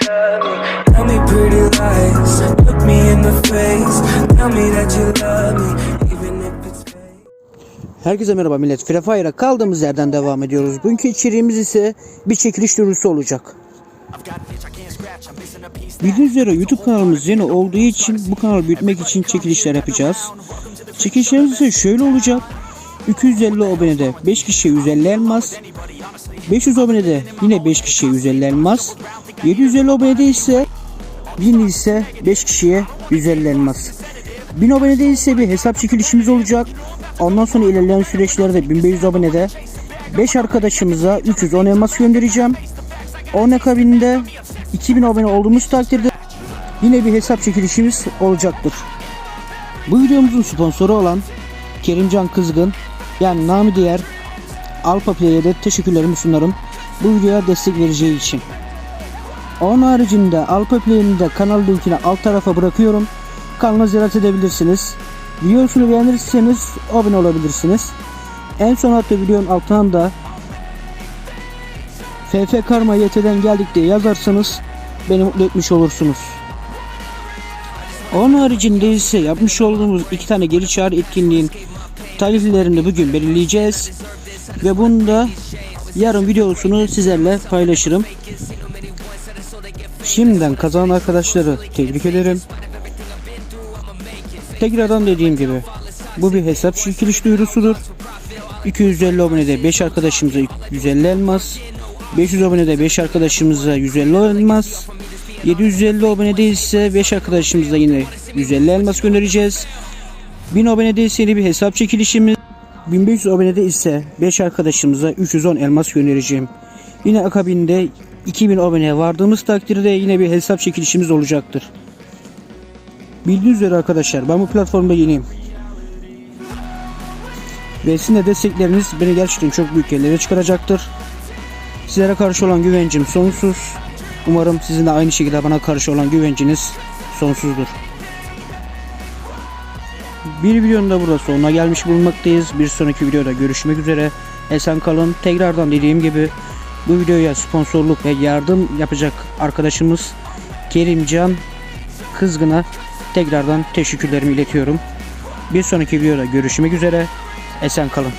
Tell me pretty lies, look me in the face. Tell me that you love me. Herkese merhaba millet. Free Fire'a kaldığımız yerden devam ediyoruz. Bugünkü içeriğimiz ise bir çekiliş duyurusu olacak. Bildiğiniz üzere YouTube kanalımız yeni olduğu için bu kanalı büyütmek için çekilişler yapacağız. Çekilişlerimiz ise şöyle olacak. 250 abonede 5 kişiye 150 elmas. 500 abonede yine 5 kişiye 150 elmas. 750 abonede ise 1000 ise 5 kişiye 150 elmas. 1000 abonede ise bir hesap çekilişimiz olacak. Ondan sonra ilerleyen süreçlerde 1500 abonede 5 arkadaşımıza 310 elmas göndereceğim. Onun akabinde 2000 abone olduğumuz takdirde yine bir hesap çekilişimiz olacaktır. Bu videomuzun sponsoru olan Kerimcan Kızgın yani namı diğer Alpa Play'e de teşekkürlerimi sunarım. Bu videoya destek vereceği için. Onun haricinde Alpa Play'in de kanal linkini alt tarafa bırakıyorum. Kanalına ziyaret edebilirsiniz. Videosunu beğenirseniz abone olabilirsiniz. En son attığı videonun altına da FF Karma YT'den geldik diye yazarsanız beni mutlu etmiş olursunuz. Onun haricinde ise yapmış olduğumuz iki tane geri çağrı etkinliğin tarihlerini bugün belirleyeceğiz. Ve bunu da yarın videosunu sizlerle paylaşırım. Şimdiden kazanan arkadaşları tebrik ederim. Tekrardan dediğim gibi bu bir hesap çekiliş duyurusudur. 250 abonede 5 arkadaşımıza 150 elmas. 500 abonede 5 arkadaşımıza 150 elmas. 750 abonede ise 5 arkadaşımıza yine 150 elmas göndereceğiz. 1000 abonede ise yeni bir hesap çekilişimiz. 1500 abonede ise 5 arkadaşımıza 310 elmas göndereceğim. Yine akabinde 2000 aboneye vardığımız takdirde yine bir hesap çekilişimiz olacaktır. Bildiğiniz üzere arkadaşlar ben bu platformda yeniyim. Ve sizin de destekleriniz beni gerçekten çok büyük yerlere çıkaracaktır. Sizlere karşı olan güvencim sonsuz. Umarım sizin de aynı şekilde bana karşı olan güvenciniz sonsuzdur. Bir videonun da burada sonuna gelmiş bulunmaktayız. Bir sonraki videoda görüşmek üzere. Esen kalın. Tekrardan dediğim gibi bu videoya sponsorluk ve yardım yapacak arkadaşımız Kerimcan Kızgın'a tekrardan teşekkürlerimi iletiyorum. Bir sonraki videoda görüşmek üzere. Esen kalın.